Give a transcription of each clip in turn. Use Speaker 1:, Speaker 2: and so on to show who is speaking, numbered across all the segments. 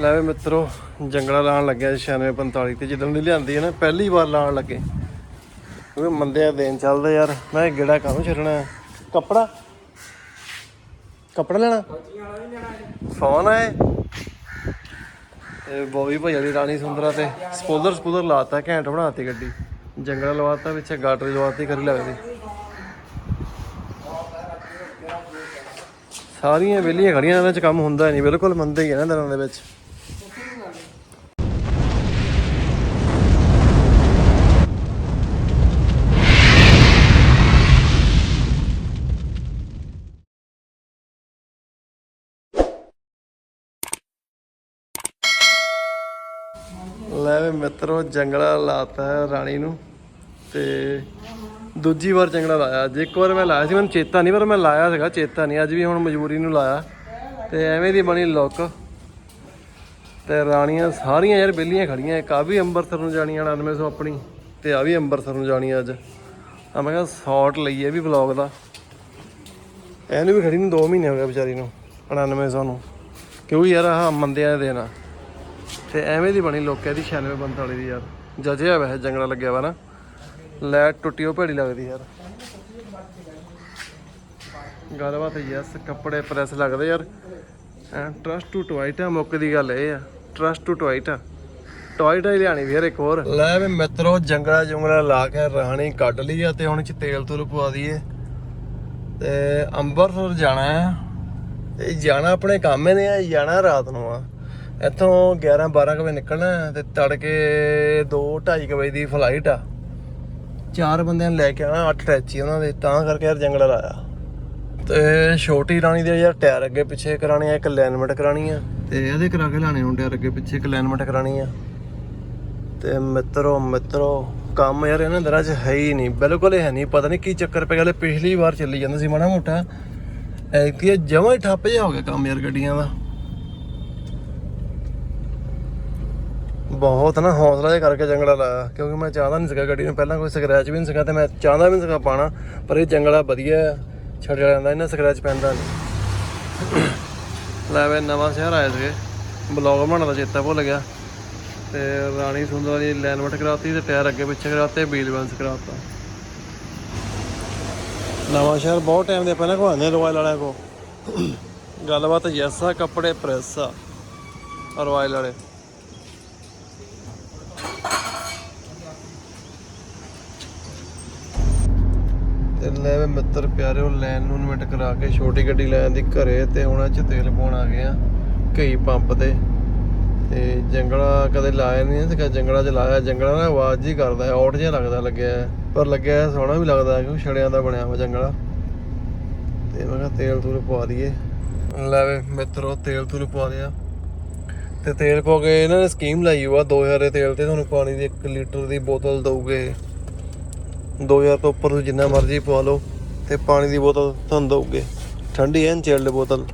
Speaker 1: ਲੈ ਵੀ ਮਿੱਤਰੋ, ਜੰਗਲਾ ਲਾਣ ਲੱਗਿਆ ਜੀ 9645 ਤੇ ਜਦੋਂ ਦੀ ਲਿਆਂਦੀ ਹੈ ਨਾ, ਪਹਿਲੀ ਵਾਰ ਲਾਣ ਲੱਗੇ। ਕਿਉਂਕਿ ਮੰਦਿਆ ਦੇਣ ਚੱਲਦਾ ਯਾਰ। ਮੈਂ ਗੇੜਾ ਕਾਹਨੂੰ ਛੱਡਣਾ ਕੱਪੜਾ? ਕੱਪੜਾ ਲੈਣਾ? ਫੋਨ ਆਏ ਇਹ ਬੋਵੀ ਭਾਈ ਵਾਲੀ ਰਾਣੀ ਸੁੰਦਰਾ ਤੇ ਸਪੋਲਰ ਸਪੂਲਰ ਲਾਤਾ, ਘੈਂਟ ਬਣਾਤੀ ਗੱਡੀ। ਜੰਗਲਾ ਲਵਾਤਾ, ਪਿੱਛੇ ਗਾਟਰੀ ਲਵਾਤੀ, ਕਰੀ ਲੱਗਦੀ ਸਾਰੀਆਂ ਵਿਹਲੀਆਂ ਖੜੀਆਂ, ਇਹਨਾਂ 'ਚ ਕੰਮ ਹੁੰਦਾ ਨਹੀਂ, ਬਿਲਕੁਲ ਮੰਦੇ ਹੀ ਆ ਨਾ ਦਿਨਾਂ ਦੇ ਵਿੱਚ। ਲੈ ਵੀ ਮਿੱਤਰੋ, ਜੰਗਲਾ ਲਾਤਾ ਹੈ ਰਾਣੀ ਨੂੰ। ਤੇ ਦੂਜੀ ਵਾਰ ਜੰਗਲਾ ਲਾਇਆ। ਅੱਜ ਇੱਕ ਵਾਰ ਮੈਂ ਲਾਇਆ ਸੀ, ਮੈਨੂੰ ਚੇਤਾ ਨਹੀਂ, ਪਰ ਮੈਂ ਲਾਇਆ ਸੀਗਾ, ਚੇਤਾ ਨਹੀਂ। ਅੱਜ ਵੀ ਹੁਣ ਮਜਬੂਰੀ ਨੂੰ ਲਾਇਆ। ਤੇ ਐਵੇਂ ਦੀ ਬਣੀ ਲੁੱਕ। ਤੇ ਰਾਣੀਆਂ ਸਾਰੀਆਂ ਯਾਰ ਬੇਲੀਆਂ ਖੜੀਆਂ। ਇੱਕ ਆ ਵੀ ਅੰਮ੍ਰਿਤਸਰ ਨੂੰ ਜਾਣੀਆਂ 9900 ਆਪਣੀ। ਤੇ ਆ ਵੀ ਅੰਮ੍ਰਿਤਸਰ ਨੂੰ ਜਾਣੀ ਅੱਜ। ਆ ਮੈਂ ਕਿਹਾ ਸ਼ਾਰਟ ਲਈਏ ਵੀ ਵਲੌਗ ਦਾ। ਇਹਨੂੰ ਵੀ ਖੜੀ ਨੂੰ 2 ਮਹੀਨੇ ਹੋ ਗਏ ਵਿਚਾਰੀ ਨੂੰ 9900 ਨੂੰ। ਕਿਉਂਕਿ ਯਾਰ ਆਹ ਮੰਦਿਆਂ ਦੇ ਦੇਣਾ ਤੇ ਐਵੇਂ ਦੀ ਬਣੀ ਲੋਕਾਂ ਦੀ 96 45 ਦੀ ਯਾਰ। ਜਜਿਆ ਵੈਸੇ, ਜੰਗਲਾ ਲੱਗਿਆ ਵਾ ਨਾ। ਲੈਟ ਟੁੱਟੀ ਉਹ ਭੇੜੀ ਲੱਗਦੀ ਯਾਰ। ਗੱਲਬਾਤ ਯੈਸ ਕੱਪੜੇ ਪ੍ਰੈਸ ਲੱਗਦੇ ਯਾਰ। ਟਰਸਟ ਟੂ ਟਵਾਈਟ ਆ, ਮੁੱਕ ਦੀ ਗੱਲ ਇਹ ਆ। ਟਰਸਟ ਟੂ ਟਵਾਈਟ ਆ। ਟਵਾਈਟ ਹੀ ਲਿਆਣੀ ਫਿਰ ਇੱਕ ਹੋਰ। ਲੈ ਵੀ ਮਿੱਤਰੋ, ਜੰਗਲਾ ਜੰਗਲਾ ਲਾ ਕੇ ਰਾਣੀ ਕੱਢ ਲਈ ਆ ਤੇ ਹੁਣ ਚ ਤੇਲ ਤੂਲ ਪਵਾ ਦਈਏ। ਤੇ ਅੰਬਰਸਰ ਜਾਣਾ ਹੈ। ਤੇ ਜਾਣਾ ਆਪਣੇ ਕੰਮ ਨੇ ਆ ਜਾਣਾ ਰਾਤ ਨੂੰ ਆ। ਇੱਥੋਂ 11 12 ਵਜੇ ਨਿਕਲਣਾ ਤੇ ਤੜਕੇ 2 2:30 ਵਜੇ ਦੀ ਫਲਾਈਟ ਆ। ਚਾਰ ਬੰਦਿਆਂ ਨੂੰ ਲੈ ਕੇ ਆਣਾ 8 ਟੈਚੀ ਉਹਨਾਂ ਦੇ ਤਾਂ ਕਰਕੇ ਯਾਰ ਜੰਗਲਾ ਲਾਇਆ ਤੇ ਛੋਟੀ ਰਾਣੀ ਦੇ ਯਾਰ ਟਾਇਰ ਅੱਗੇ ਪਿੱਛੇ ਕਰਾਣੀ ਆ ਇੱਕ ਅਲਾਈਨਮੈਂਟ ਕਰਾਣੀ ਆ। ਤੇ ਇਹਦੇ ਕਰਾ ਕੇ ਲਾਣੇ ਹੁਣ ਟਾਇਰ ਅੱਗੇ ਪਿੱਛੇ। ਇੱਕ ਅਲਾਈਨਮੈਂਟ ਕਰਾਣੀ ਆ। ਤੇ ਮਿੱਤਰੋ ਮਿੱਤਰੋ ਕੰਮ ਯਾਰ ਇਹਨਾਂ ਦਿਨਾਂ 'ਚ ਹੈ ਹੀ ਨਹੀਂ ਬਿਲਕੁਲ ਹੀ ਨਹੀਂ ਪਤਾ ਨਹੀਂ ਕੀ ਚੱਕਰ ਪੈ ਗਿਆ। ਲੈ ਪਿਛਲੀ ਵਾਰ ਚੱਲੀ ਜਾਂਦਾ ਸੀ ਮਾੜਾ ਮੋਟਾ। ਐਤਕੀ ਜਮਾਂ ਹੀ ਠੱਪ ਜਿਹਾ ਹੋ ਗਿਆ ਕੰਮ ਯਾਰ ਗੱਡੀਆਂ ਦਾ। ਬਹੁਤ ਨਾ ਹੌਸਲਾ ਜਿਹਾ ਕਰਕੇ ਜੰਗਲਾ ਲਾਇਆ ਕਿਉਂਕਿ ਮੈਂ ਚਾਹਦਾ ਨਹੀਂ ਸੀਗਾ ਗੱਡੀ ਨੂੰ। ਪਹਿਲਾਂ ਕੋਈ ਸਕ੍ਰੈਚ ਵੀ ਨਹੀਂ ਸੀਗਾ ਤੇ ਮੈਂ ਚਾਹਦਾ ਵੀ ਨਹੀਂ ਸੀਗਾ ਪਾਣਾ ਪਰ ਇਹ ਜੰਗਲਾ ਵਧੀਆ ਛੱਡ ਜਾਂਦਾ ਇਹਨਾਂ ਸਕ੍ਰੈਚ ਪੈਂਦਾ ਨਹੀਂ ਲੈ ਵੇ ਨਵਾਂ ਸ਼ਹਿਰ ਆਏ ਸੀਗੇ। ਬਲੌਗ ਬਣਾਉਣ ਦਾ ਚੇਤਾ ਭੁੱਲ ਗਿਆ। ਤੇ ਰਾਣੀ ਸੁੰਦਰਾ ਦੀ ਲਾਈਨਮੈਂਟ ਕਰਾਤੀ ਤੇ ਟਾਇਰ ਅੱਗੇ ਪਿੱਛੇ ਕਰਾਤੇ ਵੀਲ ਬੈਲੈਂਸ ਕਰਾਤਾ। ਨਵਾਂ ਸ਼ਹਿਰ ਬਹੁਤ ਟਾਈਮ ਦੇ ਪਹਿਲਾਂ ਘਵਾਨੇ ਰੋਇਲ ਵਾਲਿਆਂ ਕੋ ਗੱਲਬਾਤ ਯੈਸ ਆ ਕੱਪੜੇ ਪ੍ਰੈਸ ਆ ਰੋਇਲ ਵਾਲੇ। ਲੈ ਵੇ ਮਿੱਤਰ ਪਿਆਰਿਓ ਲੈਨ ਨੂੰ ਇਨਵੈਂਟ ਕਰਾ ਕੇ ਛੋਟੀ ਗੱਡੀ ਲੈਣ ਦੀ ਘਰੇ ਤੇ ਹੁਣ ਇਹ ਚ ਤੇਲ ਪਾਉਣ ਆ ਗਏ ਆ ਕਈ ਪੰਪ ਤੇ। ਤੇ ਜੰਗਲਾ ਕਦੇ ਲਾਇਆ ਨਹੀਂ ਸੀਗਾ ਜੰਗਲਾ ਚ ਲਾਇਆ। ਜੰਗਲਾ ਨਾ ਆਵਾਜ਼ ਜੀ ਕਰਦਾ ਹੈ ਆਊਟ ਜਿਹਾ ਲੱਗਦਾ ਲੱਗਿਆ ਪਰ ਲੱਗਿਆ ਸੋਹਣਾ ਵੀ ਲੱਗਦਾ ਹੈ, ਕਿਉਂਕਿ ਛੜਿਆਂ ਦਾ ਬਣਿਆ ਹੋਇਆ ਜੰਗਲਾ। ਤੇ ਮੈਂ ਕਿਹਾ ਤੇਲ ਤੂਲ ਪਵਾ ਦਈਏ। ਲੈ ਵੇ ਮਿੱਤਰੋ, ਤੇਲ ਤੂਲ ਪਵਾ ਲਿਆ ਤੇ ਤੇਲ ਪਾ ਕੇ ਇਹਨਾਂ ਨੇ ਸਕੀਮ ਲਾਈ ਹੋਆ 2000 ਦੇ ਤੇਲ ਤੇ ਤੁਹਾਨੂੰ ਪਾਣੀ ਦੀ 1 ਲੀਟਰ ਦੀ ਬੋਤਲ ਦਊਗੇ। 2000 ਤੋਂ ਉੱਪਰ ਤੁਸੀਂ ਜਿੰਨਾ ਮਰਜ਼ੀ ਪਵਾ ਲਓ ਤੇ ਪਾਣੀ ਦੀ ਬੋਤਲ ਤੁਹਾਨੂੰ ਦਊਗੇ। ਠੰਡੀ ਐਨ ਚਿਲਡ ਬੋਤਲ।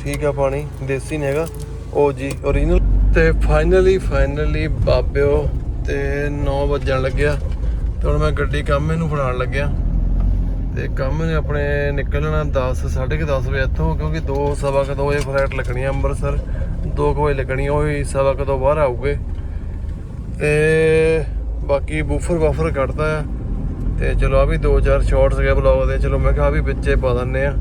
Speaker 1: ਠੀਕ ਆ ਪਾਣੀ ਦੇਸੀ ਨਹੀਂ ਹੈਗਾ। ਉਹ ਜੀ ਓਰੀਜਨਲ ਤੇ ਫਾਈਨਲੀ ਫਾਈਨਲੀ ਬਾਬਿਓ ਤੇ 9 ਵੱਜਣ ਲੱਗਿਆ। ਤੇ ਹੁਣ ਮੈਂ ਗੱਡੀ ਕੰਮ ਇਹਨੂੰ ਫੜਾਉਣ ਲੱਗਿਆ। ਤੇ ਕੰਮ ਨੇ ਆਪਣੇ ਨਿਕਲਣਾ 10 10:30 ਵਜੇ ਇੱਥੋਂ ਕਿਉਂਕਿ 2 ਸਵਾ ਕੁ ਦੋ ਵਜੇ ਫਲਾਈਟ ਲੱਗਣੀ ਆ ਅੰਮ੍ਰਿਤਸਰ। 2 ਵਜੇ ਲੱਗਣੀ ਆ, ਉਹ ਹੀ ਸਵਾ ਕੁ ਤੋਂ ਬਾਹਰ ਆਉਗੇ ਤੇ ਬਾਕੀ ਬੂਫਰ ਬਾਫਰ ਕੱਢਦਾ ਆ। ਤੇ ਚਲੋ ਆ ਵੀ ਦੋ ਚਾਰ ਸ਼ਾਰਟਸ ਗਏ ਬਲੌਗ ਦੇ। ਚਲੋ ਮੈਂ ਕਿਹਾ ਵੀ ਵਿੱਚੇ ਪਾ ਦਿੰਨੇ ਆ।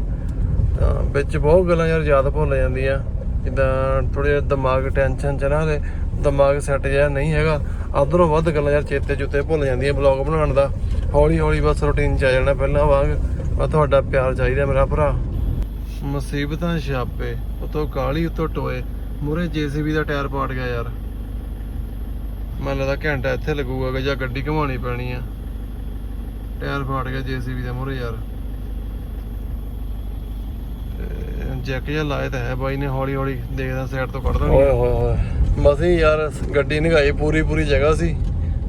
Speaker 1: ਤਾਂ ਵਿੱਚ ਬਹੁਤ ਗੱਲਾਂ ਯਾਰ ਯਾਦ ਭੁੱਲ ਜਾਂਦੀਆਂ। ਜਿੱਦਾਂ ਥੋੜੇ ਜਿਹਾ ਦਿਮਾਗ ਟੈਨਸ਼ਨ ਚ ਨਾ ਤੇ ਦਿਮਾਗ ਸੈੱਟ ਜਿਹਾ ਨਹੀਂ ਹੈਗਾ। ਅਧਰੋਂ ਵੱਧ ਗੱਲਾਂ ਯਾਰ ਚੇਤੇ ਚੁੱਤੇ ਭੁੱਲ ਜਾਂਦੀਆਂ ਬਲੌਗ ਬਣਾਉਣ ਦਾ। ਹੌਲੀ ਹੌਲੀ ਬਸ ਰੁਟੀਨ ਚ ਆ ਜਾਣਾ ਪਹਿਲਾਂ ਵਾਂਗ। ਆ ਤੁਹਾਡਾ ਪਿਆਰ ਚਾਹੀਦਾ ਮੇਰਾ ਭਰਾ। ਮੁਸੀਬਤਾਂ ਛਾਪੇ, ਉਤੋਂ ਕਾਲੀ ਉਤੋਂ ਟੋਏ। ਮੂਰੇ ਜੀਸੀਬੀ ਦਾ ਟਾਇਰ ਪਾਟ ਗਿਆ ਯਾਰ। ਮੈਨੂੰ ਲੱਗਦਾ ਘੰਟਾ ਇੱਥੇ ਲੱਗੂਗਾ ਜਾਂ ਗੱਡੀ ਘਮਾਉਣੀ ਪੈਣੀ ਆ। ਟਾਇਰ ਫਾਟ ਗਿਆ ਜੀਸੀਬੀ ਦਾ ਮੂਰੇ ਯਾਰ। ਜੈਕ ਜਿਹਾ ਲਾਇਆ ਤਾਂ ਹੈ ਬਾਈ ਨੇ ਹੌਲੀ ਹੌਲੀ ਦੇਖਦਾ ਸਾਈਡ ਤੋਂ ਕੱਢ ਦਾਂਗੇ ਓਏ ਹੋਏ ਹੋਏ ਮਸੀਂ ਯਾਰ ਗੱਡੀ ਨਿਗਾਈ ਪੂਰੀ ਪੂਰੀ ਜਗ੍ਹਾ ਸੀ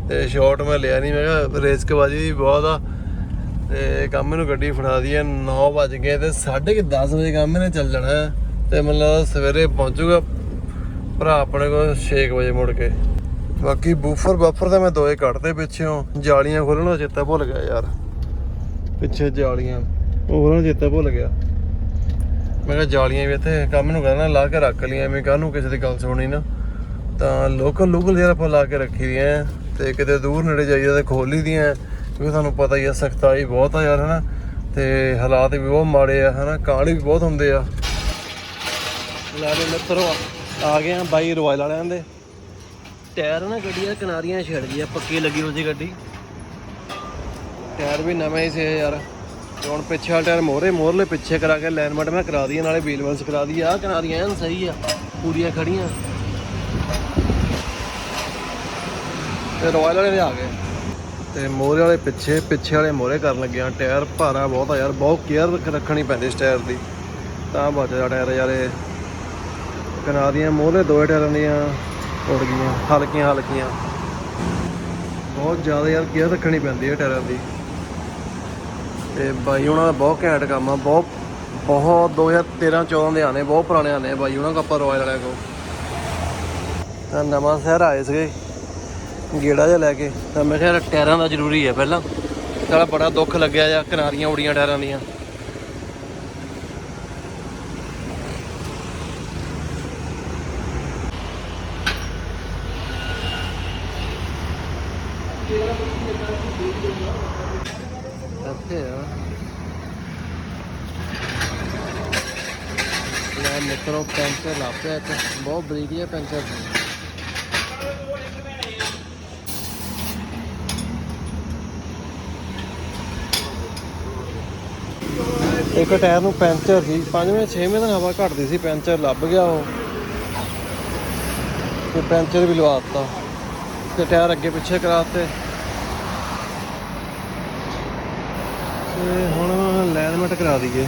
Speaker 1: ਤੇ ਸ਼ਾਟ ਮੈਂ ਲਿਆ ਨਹੀਂ ਮੈਂ ਕਿਹਾ ਰਿਸਕ ਬਾਜੀ ਵੀ ਬਹੁਤ ਆ। ਤੇ ਕੰਮ ਨੂੰ ਗੱਡੀ ਫੜਾ ਦਈਏ 9 ਵਜ ਗਏ ਤੇ 10:30 ਵਜੇ ਕੰਮ ਨੇ ਚੱਲ ਜਾਣਾ। ਤੇ ਮਤਲਬ ਸਵੇਰੇ ਪਹੁੰਚੂਗਾ ਭਰਾ ਆਪਣੇ ਕੋਲ 6 ਵਜੇ ਮੁੜ ਕੇ। ਬਾਕੀ ਬੂਫਰ ਬਫਰ ਤਾਂ ਮੈਂ ਦੋਏ ਕੱਢਦੇ ਪਿੱਛੋਂ ਜਾਲੀਆਂ ਖੋਲਣ ਦਾ ਚੇਤਾ ਭੁੱਲ ਗਿਆ ਯਾਰ। ਪਿੱਛੇ ਜਾਲੀਆਂ, ਉਹ ਉਹਨਾਂ ਦਾ ਚੇਤਾ ਭੁੱਲ ਗਿਆ। ਮੈਂ ਕਿਹਾ ਜਾਲੀਆਂ ਵੀ ਇੱਥੇ ਕੰਮ ਨੂੰ ਕਰਨਾ, ਲਾ ਕੇ ਰੱਖ ਲਈਆਂ, ਐਵੇਂ ਕਾਹਨੂੰ ਕਿਸੇ ਦੀ ਗੱਲ ਸੁਣੀ ਨਾ। ਤਾਂ ਲੋਕਲ ਲੋਕਲ ਯਾਰ ਆਪਾਂ ਲਾ ਕੇ ਰੱਖੀ ਦੀਆਂ ਆ ਤੇ ਕਿਤੇ ਦੂਰ ਨੇੜੇ ਜਾਈਦਾ ਤੇ ਖੋਲ ਲਈ ਦੀਆਂ ਕਿਉਂਕਿ ਤੁਹਾਨੂੰ ਪਤਾ ਹੀ ਆ, ਸਖਤਾਈ ਬਹੁਤ ਆ ਯਾਰ, ਹਨਾ। ਤੇ ਹਾਲਾਤ ਵੀ ਬਹੁਤ ਮਾੜੇ ਆ, ਹਨਾ। ਕਾਂਡ ਵੀ ਬਹੁਤ ਹੁੰਦੇ ਆ। ਲੈ ਲੈ ਮਿੱਤਰੋ, ਆ ਗਏ ਆ ਬਾਈ ਰੋਇਲ ਵਾਲਿਆਂ ਦੇ। ਟਾਇਰ ਨਾ ਗੱਡੀ ਆ ਕਿਨਾਰੀਆਂ ਛੱਡ ਗਈ ਆ, ਪੱਕੀ ਲੱਗੀ ਹੋਈ ਗੱਡੀ। ਟਾਇਰ ਵੀ ਨਵੇਂ ਹੀ ਸੀ ਯਾਰ। ਤੇ ਹੁਣ ਪਿੱਛੇ ਵਾਲਾ ਟਾਇਰ ਮੋਹਰੇ ਮੋਰਲੇ ਪਿੱਛੇ ਕਰਾ ਕੇ ਅਲਾਈਨਮੈਂਟ ਮੈਂ ਕਰਾ ਦਈ ਨਾਲੇ ਵੀਲ ਬੈਲੈਂਸ ਕਰਾ ਦਈ ਆ ਕਿਨਾਰੀਆਂ ਐਨ ਸਹੀ ਆ, ਪੂਰੀਆਂ ਖੜੀਆਂ। ਤੇ ਰੋਇਲ ਵਾਲੇ ਆ ਗਏ। ਤੇ ਮੋਰੇ ਵਾਲੇ ਪਿੱਛੇ ਪਿੱਛੇ ਵਾਲੇ ਮੋਹਰੇ ਕਰਨ ਲੱਗਿਆ ਟਾਇਰ ਭਾਰਾ ਬਹੁਤ ਆ ਯਾਰ, ਬਹੁਤ ਕੇਅਰ ਰੱਖਣੀ ਪੈਂਦੀ ਇਸ ਟਾਇਰ ਦੀ। ਤਾਂ ਬਚਦਾ ਟਾਇਰ ਯਾਰ ਇਹ। ਕਿਨਾਰੀਆਂ ਮੋਹਰੇ ਦੋ ਟਾਇਰਾਂ ਦੀਆਂ। ਉੜ ਗਈਆਂ। ਹਲਕੀਆਂ ਹਲਕੀਆਂ। ਬਹੁਤ ਜ਼ਿਆਦਾ ਯਾਰ ਕੇਅਰ ਰੱਖਣੀ ਪੈਂਦੀ ਹੈ ਟਾਇਰਾਂ ਦੀ। ਤੇ ਬਾਈ ਉਹਨਾਂ ਦਾ ਬਹੁਤ ਘੈਂਟ ਕੰਮ ਆ। ਬਹੁਤ ਬਹੁਤ 2013 14 ਦੇ ਆਨੇ ਬਹੁਤ ਪੁਰਾਣੇ ਆਨੇ ਆ ਬਾਈ। ਉਹਨਾਂ ਕੋ ਆਪਾਂ ਰੋਇਲ ਵਾਲਿਆਂ ਕੋ ਤਾਂ ਨਵਾਂ ਸ਼ਹਿਰ ਆਏ ਸੀਗੇ। ਗੇੜਾ ਜਿਹਾ ਲੈ ਕੇ। ਤਾਂ ਮੈਂ ਕਿਹਾ ਟਾਇਰਾਂ ਦਾ ਜ਼ਰੂਰੀ ਹੈ ਪਹਿਲਾਂ। ਸਾਲਾ ਬੜਾ ਦੁੱਖ ਲੱਗਿਆ ਜਾਂ ਕਿਨਾਰੀਆਂ ਉੜੀਆਂ ਟਾਇਰਾਂ ਦੀਆਂ ਇੱਥੇ ਆ ਲੈ ਮਿੱਤਰੋ ਪੈਂਚਰ ਲਾਪਿਆ ਇੱਕ, ਬਹੁਤ ਬਰੀਕ ਜਿਹਾ ਪੈਂਚਰ ਸੀ ਇੱਕ ਟਾਇਰ ਨੂੰ ਪੈਂਚਰ ਸੀ, ਪੰਜਵੇਂ, ਛੇਵੇਂ ਦਿਨ ਹਵਾ ਘਟਦੀ ਸੀ ਪੈਂਚਰ ਲੱਭ ਗਿਆ ਉਹ। ਤੇ ਪੈਂਚਰ ਵੀ ਲਵਾ ਦਿੱਤਾ ਤੇ ਟਾਇਰ ਅੱਗੇ ਪਿੱਛੇ ਕਰਾਤੇ। ਤੇ ਹੁਣ ਅਲਾਈਨਮੈਂਟ ਕਰਾ ਦਈਏ।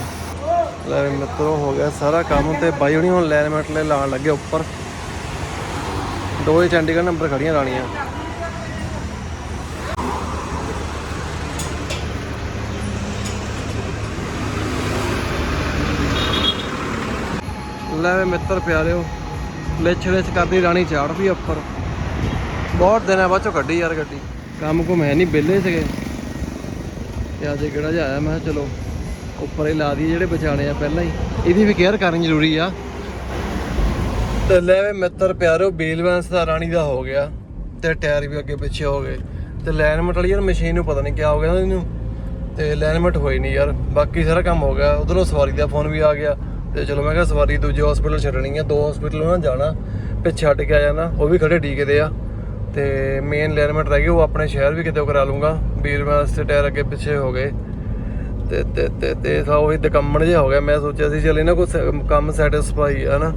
Speaker 1: ਲੈ ਵੀ ਮਿੱਤਰੋ, ਹੋ ਗਿਆ ਸਾਰਾ ਕੰਮ ਤੇ ਬਾਈ ਹੁਣੀ ਹੁਣ ਅਲਾਈਨਮੈਂਟ ਲੈ ਲਾਉਣ ਲੱਗੇ ਉੱਪਰ। ਦੋ ਹੀ ਚੰਡੀਗੜ੍ਹ ਨੰਬਰ ਖੜੀਆਂ ਲਾਣੀਆਂ ਲੈ ਵੀ ਮਿੱਤਰ ਪਿਆਰਿਓ, ਲਿਛ ਲਿਛ ਕਰਦੀ ਰਾਣੀ ਚਾੜਦੀ ਉੱਪਰ। ਬਹੁਤ ਦਿਨਾਂ ਬਾਅਦ ਚੋਂ ਕੱਢੀ ਯਾਰ ਗੱਡੀ। ਕੰਮ ਕੋ ਮੈਂ ਨਹੀਂ ਵਿਹਲੇ ਸੀਗੇ। ਤੇ ਅੱਜ ਕਿਹੜਾ ਜਿਹਾ ਆਇਆ, ਮੈਂ ਕਿਹਾ ਚਲੋ। ਉੱਪਰ ਹੀ ਲਾ ਦਈਏ ਜਿਹੜੇ ਬਚਾਣੇ ਆ ਪਹਿਲਾਂ ਹੀ। ਇਹਦੀ ਵੀ ਕੇਅਰ ਕਰਨੀ ਜ਼ਰੂਰੀ ਆ। ਤੇ ਲੈ ਵੇ ਮਿੱਤਰ ਪਿਆਰੋ, ਬੇਲ ਬੈਂਸ ਦਾ ਰਾਣੀ ਦਾ ਹੋ ਗਿਆ ਤੇ ਟਾਇਰ ਵੀ ਅੱਗੇ ਪਿੱਛੇ ਹੋ ਗਏ। ਤੇ ਲਾਈਨਮੈਂਟ ਵਾਲੀ ਯਾਰ ਮਸ਼ੀਨ ਨੂੰ ਪਤਾ ਨਹੀਂ ਕਿਆ ਹੋ ਗਿਆ ਨਾ ਇਹਨੂੰ। ਤੇ ਲਾਈਨਮੈਂਟ ਹੋਈ ਨਹੀਂ ਯਾਰ, ਬਾਕੀ ਸਾਰਾ ਕੰਮ ਹੋ ਗਿਆ। ਉਧਰੋਂ ਸਵਾਰੀ ਦਾ ਫੋਨ ਵੀ ਆ ਗਿਆ। ਤੇ ਚਲੋ ਮੈਂ ਕਿਹਾ ਸਵਾਰੀ ਦੂਜੇ ਹਸਪੀਟਲ ਛੱਡਣੀ ਆ, ਦੋ ਹਸਪੀਟਲ ਉਹਨਾਂ ਜਾਣਾ, ਪਿੱਛੇ ਛੱਡ ਕੇ ਆ ਜਾਣਾ, ਉਹ ਵੀ ਖੜੇ ਡੀਕਦੇ ਆ। ਤੇ ਮੇਨ ਲਾਈਨਮੈਂਟ ਰਹਿ ਗਈ ਉਹ ਆਪਣੇ ਸ਼ਹਿਰ ਵੀ ਕਿਤੇ ਕਰਾ ਲੂੰਗਾ ਵੀਰ ਵਾਸਤੇ ਟਾਇਰ ਅੱਗੇ ਪਿੱਛੇ ਹੋ ਗਏ। ਤੇ ਤੇ ਤੇ ਤੇ ਸਾ ਉਹੀ ਦਕੰਮਣ ਜਿਹਾ ਹੋ ਗਿਆ। ਮੈਂ ਸੋਚਿਆ ਸੀ, ਚੱਲ ਇਹਨਾਂ ਕੋ ਕੰਮ ਸੈਟੀਸਫਾਈ ਹੈ ਨਾ,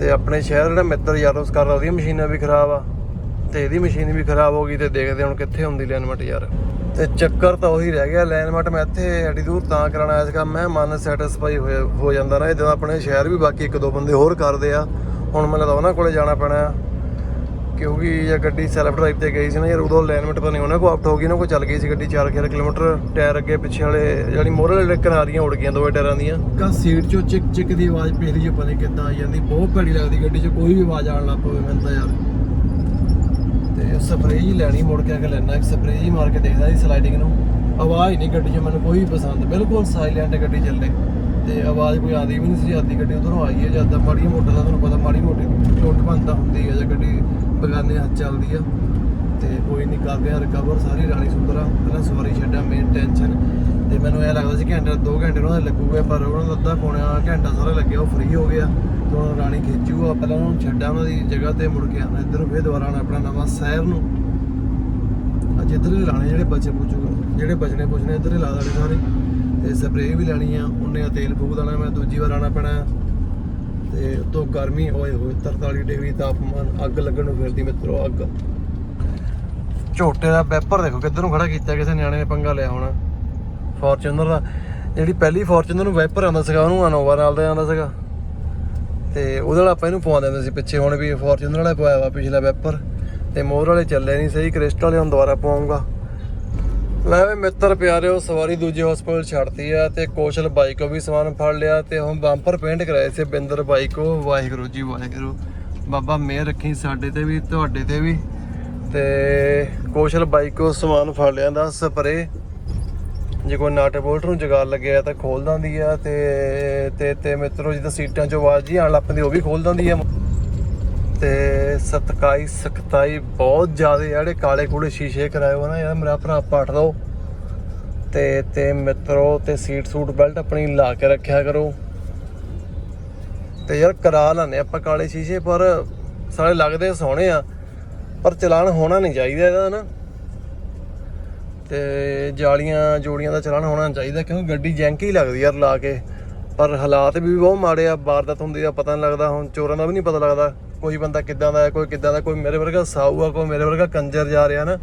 Speaker 1: ਤੇ ਆਪਣੇ ਸ਼ਹਿਰ ਜਿਹੜਾ ਮਿੱਤਰ ਯਾਰ ਉਸ ਕਰਦਾ ਉਹਦੀਆਂ ਮਸ਼ੀਨਾਂ ਵੀ ਖਰਾਬ ਆ, ਤੇ ਇਹਦੀ ਮਸ਼ੀਨ ਵੀ ਖਰਾਬ ਹੋ ਗਈ ਤੇ ਦੇਖਦੇ ਹੁਣ ਕਿੱਥੇ ਹੁੰਦੀ ਲਾਈਨਮੈਂਟ ਯਾਰ। ਤੇ ਚੱਕਰ ਤਾਂ ਉਹੀ ਰਹਿ ਗਿਆ ਲਾਈਨਮੈਂਟ ਮੈਂ ਇੱਥੇ ਐਡੀ ਦੂਰ ਤਾਂ ਕਰਾਉਣਾ ਆਇਆ ਸੀਗਾ, ਮੈਂ ਮਨ ਸੈਟੀਸਫਾਈ ਹੋ ਜਾਂਦਾ ਨਾ ਇਦਾਂ ਆਪਣੇ ਸ਼ਹਿਰ ਵੀ ਬਾਕੀ ਇੱਕ ਦੋ ਬੰਦੇ ਹੋਰ ਕਰਦੇ ਆ, ਹੁਣ ਮੈਨੂੰ ਲੱਗਦਾ ਉਹਨਾਂ ਕੋਲੇ ਜਾਣਾ ਪੈਣਾ ਆ। ਕਿਉਂਕਿ ਇਹ ਗੱਡੀ ਸੈਲਫ ਡਰਾਈਵ ਤੇ ਗਈ ਸੀ ਨਾ ਯਾਰ, ਉਦੋਂ ਅਲਾਈਨਮੈਂਟ ਪਤਾ ਨਹੀਂ ਉਹਨਾਂ ਕੋ ਆਫਟ ਹੋ ਗਈ ਨਾ ਕੋ ਚੱਲ ਗਈ ਸੀ ਗੱਡੀ 4 ਕਿਲੋਮੀਟਰ, ਟਾਇਰ ਅੱਗੇ ਪਿੱਛੇ ਵਾਲੇ, ਜਿਹੜੀ ਮੋਰਲ ਵਾਲੇ ਕਿਨਾਰੀਆਂ ਉੜ ਗਈਆਂ ਦੋਵੇਂ ਟਾਇਰਾਂ ਦੀਆਂ। ਕਾ ਸੀਟ ਚੋਂ ਚਿਕ ਚਿਕ ਦੀ ਆਵਾਜ਼ ਪਹਿਲੀ ਜੋ ਪਤਾ ਨਹੀਂ ਕਿੱਦਾਂ ਆਈ ਜਾਂਦੀ, ਬਹੁਤ ਭੈੜੀ ਲੱਗਦੀ ਗੱਡੀ 'ਚ, ਕੋਈ ਵੀ ਆਵਾਜ਼ ਆਉਣ ਲੱਗ ਪਵੇ ਮੈਨੂੰ ਤਾਂ ਯਾਰ। ਤੇ ਸਪਰੇਅ ਹੀ ਲੈਣੀ, ਮੁੜ ਕੇ ਆ ਕੇ ਲੈਣਾ, ਇੱਕ ਸਪਰੇਅ ਹੀ ਮਾਰ ਕੇ ਦੇਖਦਾ ਸੀ ਸਲਾਈਡਿੰਗ ਨੂੰ। ਆਵਾਜ਼ ਨਹੀਂ ਗੱਡੀ 'ਚ, ਮੈਨੂੰ ਕੋਈ ਵੀ ਪਸੰਦ, ਬਿਲਕੁਲ ਸਾਇਲੈਂਟ ਗੱਡੀ ਚੱਲੇ ਤੇ ਆਵਾਜ਼ ਕੋਈ ਆਦੀ ਵੀ ਨਹੀਂ ਸੀ ਆਦੀ ਗੱਡੀ ਉਧਰੋਂ ਆਈ ਹੈ ਜਦ ਮਾੜੀ ਮੋਟਰ ਦਾ ਤੁਹਾਨੂੰ ਪਤਾ, ਮਾੜੀ ਮੋਟੀ ਟੁੱਟ ਬੰਦਾ ਹੁੰਦੀ ਹੈ, ਜਾਂ ਗੱਡੀ ਬਗਾਨੇ ਹੱਥ ਚੱਲਦੀ ਆ। ਤੇ ਕੋਈ ਨਹੀਂ ਕਰਦੇ ਆ ਰਿਕਵਰ ਸਾਰੀ ਰਾਣੀ ਸੁੰਦਰਾ ਪਹਿਲਾਂ ਸਵਾਰੀ ਛੱਡਾਂ ਮੇਨ ਟੈਨਸ਼ਨ ਤੇ ਮੈਨੂੰ ਇਹ ਲੱਗਦਾ ਸੀ ਘੰਟਾ 2 ਘੰਟੇ ਉਹਨਾਂ ਦਾ ਲੱਗੂਗਾ, ਪਰ ਉਹਨਾਂ ਦਾ ਅੱਧਾ ਪੌਣਾ ਘੰਟਾ ਸਾਰਾ ਲੱਗਿਆ, ਉਹ ਫ੍ਰੀ ਹੋ ਗਿਆ। ਤੇ ਹੁਣ ਰਾਣੀ ਖੇਚੂਗਾ ਪਹਿਲਾਂ ਉਹਨਾਂ ਨੂੰ ਛੱਡਾਂ ਉਹਨਾਂ ਦੀ ਜਗ੍ਹਾ ਤੇ, ਮੁੜ ਕੇ ਆਣਾ ਇੱਧਰ, ਫੇਰ ਦੁਬਾਰਾ ਆਉਣਾ ਆਪਣਾ ਨਵਾਂ ਸ਼ਹਿਰ ਨੂੰ। ਅੱਜ ਇੱਧਰ ਹੀ ਲਾਣੇ ਜਿਹੜੇ ਬਚੇ ਪੁੱਜੂਗਾ ਜਿਹੜੇ ਬਚਣੇ ਪੁੱਜਣੇ ਇੱਧਰ ਹੀ ਲਾ ਦੇਣੇ ਸਾਰੇ। ਤੇ ਸਪਰੇਅ ਵੀ ਲੈਣੀ ਆ, ਉਹਨੇ ਤੇਲ ਫੂਕ ਦੇਣਾ, ਮੈਂ ਦੂਜੀ ਵਾਰ ਆਣਾ ਪੈਣਾ। ਤੇ ਉਤੋਂ ਗਰਮੀ ਹੋਏ ਹੋਏ 43 ਡਿਗਰੀ ਤਾਪਮਾਨ, ਅੱਗ ਲੱਗਣ ਨੂੰ ਫਿਰਦੀ ਮਿੱਤਰੋ, ਅੱਗ। ਝੋਟੇ ਦਾ ਵੈਪਰ ਦੇਖੋ, ਕਿੱਧਰ ਨੂੰ ਖੜਾ ਕੀਤਾ, ਕਿਸੇ ਨਿਆਣੇ ਨੇ ਪੰਗਾ ਲਿਆ ਹੋਣਾ। ਫੋਰਚੂਨਰ ਦਾ, ਜਿਹੜੀ ਪਹਿਲੀ ਫੋਰਚੂਨਰ ਨੂੰ ਵੈਪਰ ਆਉਂਦਾ ਸੀਗਾ, ਉਹਨੂੰ ਅਨੋਵਾ ਨਾਲ ਦਾ ਆਉਂਦਾ ਸੀਗਾ। ਤੇ ਉਹਦੇ ਨਾਲ ਆਪਾਂ ਇਹਨੂੰ ਪਵਾ ਦਿੰਦੇ ਸੀ ਪਿੱਛੇ, ਹੁਣ ਵੀ ਫੋਰਚੂਨਰ ਵਾਲਾ ਪਵਾਇਆ ਵਾ, ਪਿਛਲਾ ਵੈਪਰ ਤੇ ਮੋਰ ਵਾਲੇ ਚੱਲੇ ਨਹੀਂ, ਸਹੀ ਕ੍ਰਿਸਟਲ ਵਾਲੇ ਹੁਣ ਦੁਬਾਰਾ ਪਵਾਉਂਗਾ ਲੈ ਵੀ ਮਿੱਤਰ ਪਿਆਰਿਓ, ਸਵਾਰੀ ਦੂਜੇ ਹਸਪੀਟਲ ਛੱਡਤੀ ਆ ਤੇ ਕੌਸ਼ਲ ਬਾਈਕ ਕੋ ਵੀ ਸਮਾਨ ਫੜ ਲਿਆ ਤੇ ਹੁਣ ਬੰਪਰ ਪੇਂਟ ਕਰਾਏ ਸੀ ਬਿੰਦਰ ਬਾਈਕ। ਕੋ ਵਾਹਿਗੁਰੂ ਜੀ, ਵਾਹਿਗੁਰੂ। ਬਾਬਾ ਮਿਹਰ ਰੱਖੀ ਸਾਡੇ ਤੇ ਵੀ, ਤੁਹਾਡੇ ਤੇ ਵੀ। ਤੇ ਕੌਸ਼ਲ ਬਾਈਕ ਕੋ ਸਮਾਨ ਫੜ ਲਿਆ ਦਾ ਸਪਰੇ। ਜੇ ਕੋਈ ਨਾਟ ਬੋਲਟ ਨੂੰ ਜਗਾੜ ਲੱਗਿਆ ਤਾਂ ਖੋਲ ਦਿੰਦੀ ਆ ਤੇ ਤੇ ਤੇ ਮਿੱਤਰੋ, ਜਿੱਦਾਂ ਸੀਟਾਂ 'ਚੋਂ ਆਵਾਜ਼ ਜੀ ਆਣ ਲੱਗ ਪੈਂਦੀ, ਉਹ ਵੀ ਖੋਲ ਦਿੰਦੀ ਆ। ਤੇ ਸਤਕਾਈ ਸਖਤਾਈ ਬਹੁਤ ਜ਼ਿਆਦਾ ਜਿਹੜੇ ਕਾਲੇ ਕੂਲੇ ਸ਼ੀਸ਼ੇ ਕਰਾਏ ਹੋ ਨਾ, ਯਾਰ ਮੇਰਾ ਭਰਾ ਪੱਟ ਦੋ। ਤੇ ਤੇ ਮਿੱਤਰੋ, ਤੇ ਸੀਟ ਸੂਟ ਬੈਲਟ ਆਪਣੀ ਲਾ ਕੇ ਰੱਖਿਆ ਕਰੋ। ਤੇ ਯਾਰ ਕਰਾ ਲੈਂਦੇ ਆਪਾਂ ਕਾਲੇ ਸ਼ੀਸ਼ੇ, ਪਰ ਸਾਰੇ ਲੱਗਦੇ ਸੋਹਣੇ ਆ, ਪਰ ਚਲਾਨ ਹੋਣਾ ਨਹੀਂ ਚਾਹੀਦਾ ਇਹਦਾ ਨਾ। ਤੇ ਜਾਲੀਆਂ ਜੋੜੀਆਂ ਦਾ ਚਲਾਨ ਹੋਣਾ ਚਾਹੀਦਾ, ਕਿਉਂਕਿ ਗੱਡੀ ਜੈਂਕੀ ਲੱਗਦੀ ਯਾਰ ਲਾ ਕੇ। ਪਰ ਹਾਲਾਤ ਵੀ ਬਹੁਤ ਮਾੜੇ ਆ, ਵਾਰਦਾਤ ਹੁੰਦੀ ਆ, ਪਤਾ ਨਹੀਂ ਲੱਗਦਾ, ਹੁਣ ਚੋਰਾਂ ਦਾ ਵੀ ਨਹੀਂ ਪਤਾ ਲੱਗਦਾ। ਕੋਈ ਬੰਦਾ ਕਿੱਦਾਂ ਦਾ ਹੈ, ਕੋਈ ਕਿੱਦਾਂ ਦਾ ਕੋਈ ਮੇਰੇ ਵਰਗਾ ਸਾਊ ਆ, ਕੋਈ ਮੇਰੇ ਵਰਗਾ ਕੰਜਰ ਜਾ ਰਿਹਾ ਨਾ,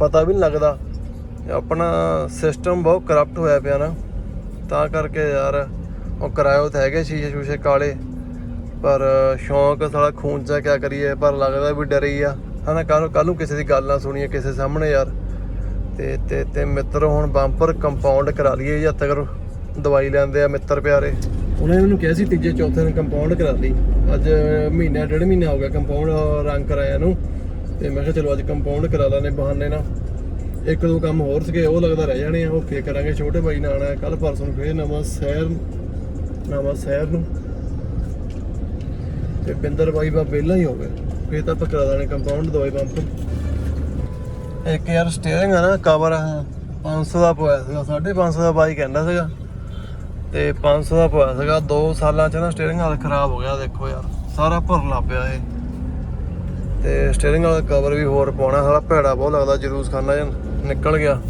Speaker 1: ਪਤਾ ਵੀ ਨਹੀਂ ਲੱਗਦਾ। ਆਪਣਾ ਸਿਸਟਮ ਬਹੁਤ ਕਰਪਟ ਹੋਇਆ ਪਿਆ ਨਾ। ਤਾਂ ਕਰਕੇ ਯਾਰ, ਉਹ ਕਿਰਾਇਓ ਤਾਂ ਹੈਗੇ ਸ਼ੀਸ਼ੇ ਸ਼ੂਸ਼ੇ ਕਾਲੇ। ਪਰ ਸ਼ੌਂਕ ਸਾਲਾ, ਖੂਨ ਚ ਕਿਆ ਕਰੀਏ, ਪਰ ਲੱਗਦਾ ਵੀ ਡਰ ਹੀ ਆ। ਹਨਾ ਕੱਲ ਕੱਲ ਨੂੰ ਕਿਸੇ ਦੀ ਗੱਲ ਨਾ ਸੁਣੀਏ, ਕਿਸੇ ਸਾਹਮਣੇ ਯਾਰ। ਤੇ ਤੇ ਤੇ ਮਿੱਤਰ ਹੁਣ ਬੰਪਰ ਕੰਪਾਊਂਡ ਕਰਾ ਲਈਏ, ਜਦ ਤੱਕ ਦਵਾਈ ਲੈਂਦੇ ਆ ਮਿੱਤਰ ਪਿਆਰੇ। ਉਹਨੇ ਮੈਨੂੰ ਕਿਹਾ ਸੀ ਤੀਜੇ ਚੌਥੇ ਦਿਨ ਕੰਪਾਊਂਡ ਕਰਾ ਲਈ। ਅੱਜ ਮਹੀਨਾ, ਡੇਢ ਮਹੀਨਾ ਹੋ ਗਿਆ ਕੰਪਾਊਂਡ ਰੰਗ ਕਰਾਇਆ ਨੂੰ। ਤੇ ਮੈਂ ਕਿਹਾ ਚਲੋ ਅੱਜ ਕੰਪਾਊਂਡ ਕਰਾ ਲਾਨੇ ਬਹਾਨੇ ਨਾਲ। ਇੱਕ ਦੋ ਕੰਮ ਹੋਰ ਸੀਗੇ, ਉਹ ਲੱਗਦਾ ਰਹਿ ਜਾਣੇ ਆ, ਉਹ ਫੇਰ ਕਰਾਂਗੇ। ਛੋਟੇ ਬਾਈ ਨਾਲ ਆਣਾ ਕੱਲ ਪਰਸੋਂ ਨੂੰ ਫੇਰ ਨਵਾਂ ਸ਼ਹਿਰ ਨਵਾਂ ਸ਼ਹਿਰ ਨੂੰ। ਤੇ ਪਿੰਦਰ ਬਾਈ ਬਾ ਪਹਿਲਾਂ ਹੀ ਹੋ ਗਿਆ। ਫੇਰ ਤਾਂ ਆਪਾਂ ਕਰਾ ਦਾਂਗੇ ਕੰਪਾਊਂਡ ਦਵਾਈ ਪੰਪ। ਇੱਕ ਯਾਰ ਸਟੀਅਰਿੰਗ ਆ ਨਾ ਕਵਰ 500 ਦਾ ਪਵਾਇਆ ਸੀਗਾ 550 ਦਾ ਬਾਈ ਕਹਿੰਦਾ ਸੀਗਾ। ਤੇ 500 ਦਾ ਪਵਾਇਆ ਸੀਗਾ। 2 ਸਾਲਾਂ ਚ ਨਾ ਸਟੀਅਰਿੰਗ ਹਾਲ ਖਰਾਬ ਹੋ ਗਿਆ, ਦੇਖੋ ਯਾਰ। ਸਾਰਾ ਭਰਨ ਲੱਗ ਪਿਆ ਇਹ। ਤੇ ਸਟੀਅਰਿੰਗ ਵਾਲਾ ਕਵਰ ਵੀ ਹੋਰ ਪਾਉਣਾ ਸਾਰਾ ਭੈੜਾ ਬਹੁਤ ਲੱਗਦਾ ਜਲੂਸ ਖਾਨਾ ਜਾਂ ਨਿਕਲ ਗਿਆ।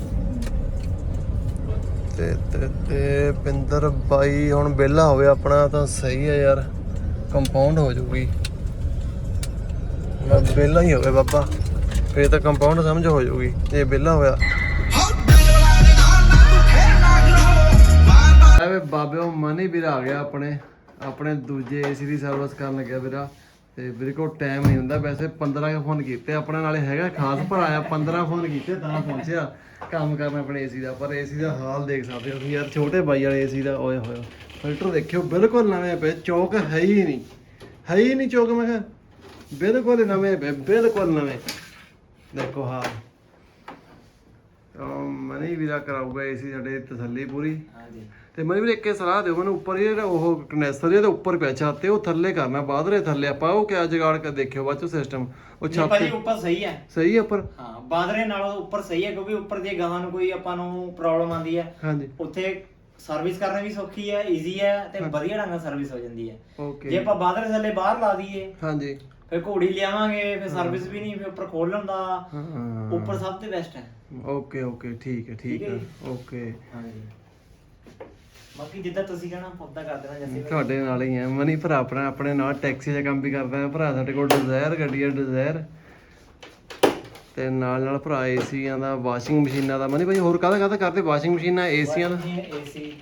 Speaker 1: ਤੇ ਤੇ ਤੇ ਪਿੰਦਰ ਬਾਈ, ਹੁਣ ਵਿਹਲਾ ਹੋਵੇ ਆਪਣਾ ਤਾਂ ਸਹੀ ਹੈ ਯਾਰ। ਕੰਪਾਊਂਡ ਹੋ ਜੂਗੀ ਮੈਂ ਵਿਹਲਾ ਹੀ ਹੋਵੇ ਬਾਬਾ। ਫੇਰ ਤਾਂ ਕੰਪਾਊਂਡ ਸਮਝ ਹੋ ਜੂਗੀ ਜੇ ਵਿਹਲਾ ਹੋਇਆ ਐਵੇਂ ਬਾਬੇ, ਉਹ ਮਨੀ ਵੀਰ ਆ ਗਿਆ ਆਪਣੇ। ਆਪਣੇ ਦੂਜੇ ਏਸੀ ਦੀ ਸਰਵਿਸ ਕਰਨ ਲੱਗਿਆ ਵੀਰਾ। ਤੇ ਵੀਰੇ ਕੋਲ ਟਾਈਮ ਨਹੀਂ ਹੁੰਦਾ, ਵੈਸੇ 15 ਕੇ ਫੋਨ ਕੀਤੇ। ਆਪਣੇ ਨਾਲੇ ਹੈਗਾ ਖਾਸ ਭਰਾ 15 ਫੋਨ ਕੀਤੇ, ਤਾਂ ਪਹੁੰਚਿਆ। ਕੰਮ ਕਰਨ ਆਪਣੇ ਏਸੀ ਦਾ। ਪਰ ਏਸੀ ਦਾ ਹਾਲ ਦੇਖ ਸਕਦੇ ਹੋ ਤੁਸੀਂ ਯਾਰ, ਛੋਟੇ ਬਾਈ ਵਾਲੇ ਏਸੀ ਦਾ, ਓਏ ਹੋਏ। ਫਿਲਟਰ ਦੇਖਿਓ, ਬਿਲਕੁਲ ਨਵੇਂ ਪਏ, ਚੌਕ ਹੈ ਹੀ ਨਹੀਂ। ਹੈ ਹੀ ਨਹੀਂ ਚੌਕ, ਮੈਂ ਕਿਹਾ। ਬਿਲਕੁਲ ਨਵੇਂ ਪਏ, ਬਿਲਕੁਲ ਨਵੇਂ। ਦੇਖੋ ਹਾਲ। ਮਨੀ ਵੀਰਾ ਕਰਾਊਗਾ ਏਸੀ ਸਾਡੇ ਤਸੱਲੀ ਪੂਰੀ।
Speaker 2: ਹਾਂਜੀ।
Speaker 1: ਤੇ ਮੈਨੂੰ ਵੀ ਇੱਕ ਸਲਾਹ ਦਿਓ ਮੈਨੂੰ ਉੱਪਰ ਜਿਹੜਾ ਉਹ ਕੰਡੈਂਸਰ ਇਹਦੇ ਉੱਪਰ ਪਿਆ ਛੱਤ ਤੇ ਉਹ ਥੱਲੇ ਕਰਨਾ ਬਾਦਰੇ ਥੱਲੇ ਆਪਾਂ ਉਹ ਕਿਆ ਜਗਾੜ ਕੇ ਦੇਖਿਓ ਬਾਅਦ ਚ ਸਿਸਟਮ ਉਹ ਛੱਤ
Speaker 2: ਭਾਜੀ ਉੱਪਰ ਸਹੀ ਹੈ।
Speaker 1: ਸਹੀ ਹੈ ਉੱਪਰ?
Speaker 2: ਹਾਂ ਬਾਦਰੇ ਨਾਲੋਂ ਉੱਪਰ ਸਹੀ ਹੈ ਕਿਉਂਕਿ ਉੱਪਰ ਜੇ ਗਾਹਾਂ ਨੂੰ ਕੋਈ ਆਪਾਂ ਨੂੰ ਪ੍ਰੋਬਲਮ ਆਉਂਦੀ ਹੈ।
Speaker 1: ਹਾਂਜੀ।
Speaker 2: ਉੱਥੇ ਸਰਵਿਸ ਕਰਨਾ ਵੀ ਸੌਖੀ ਹੈ ਈਜ਼ੀ ਹੈ ਤੇ ਵਧੀਆ ਢੰਗ ਨਾਲ ਸਰਵਿਸ ਹੋ ਜਾਂਦੀ ਹੈ। ਜੇ
Speaker 1: ਓਕੇ
Speaker 2: ਆਪਾਂ ਬਾਦਰੇ ਥੱਲੇ ਬਾਹਰ ਲਾ ਦਈਏ
Speaker 1: ਹਾਂਜੀ।
Speaker 2: ਫਿਰ ਘੋੜੀ ਲਿਆਵਾਂਗੇ ਫਿਰ ਸਰਵਿਸ ਵੀ ਨਹੀਂ ਫਿਰ ਉੱਪਰ ਖੋਲਣ ਦਾ ਉੱਪਰ ਸਭ ਤੋਂ ਬੈਸਟ ਹੈ।
Speaker 1: ਓਕੇ ਓਕੇ ਠੀਕ ਹੈ ਠੀਕ
Speaker 2: ਠੀਕ
Speaker 1: ਹੈ
Speaker 2: ਹੈ
Speaker 1: ਓਕੇ।
Speaker 2: ਹਾਂਜੀ। ਬਾਕੀ ਜਿੱਦਾਂ ਤੁਸੀਂ ਕਹਿਣਾ ਪੌਦਾ ਕਰ ਦੇਣਾ ਜੈਸੇ
Speaker 1: ਤੁਹਾਡੇ ਨਾਲ ਹੀ ਆ। ਮਨੀ ਭਰਾ ਆਪਣਾ ਆਪਣੇ ਨਾਲ ਟੈਕਸੀ ਦਾ ਕੰਮ ਵੀ ਕਰਦਾ ਹੈ। ਭਰਾ ਸਾਡੇ ਕੋਲ ਡਿਜ਼ਾਇਰ ਗੱਡੀ ਹੈ ਡਿਜ਼ਾਇਰ। ਤੇ ਨਾਲ ਨਾਲ ਭਰਾ ਏਸੀਆਂ ਦਾ ਵਾਸ਼ਿੰਗ ਮਸ਼ੀਨਾਂ ਦਾ। ਮਨੀ ਭਾਈ ਹੋਰ ਕਾਹਦਾ ਕਾਹਦਾ ਕਰਦੇ? ਵਾਸ਼ਿੰਗ ਮਸ਼ੀਨਾਂ ਏਸੀਆਂ ਦਾ?
Speaker 2: AC.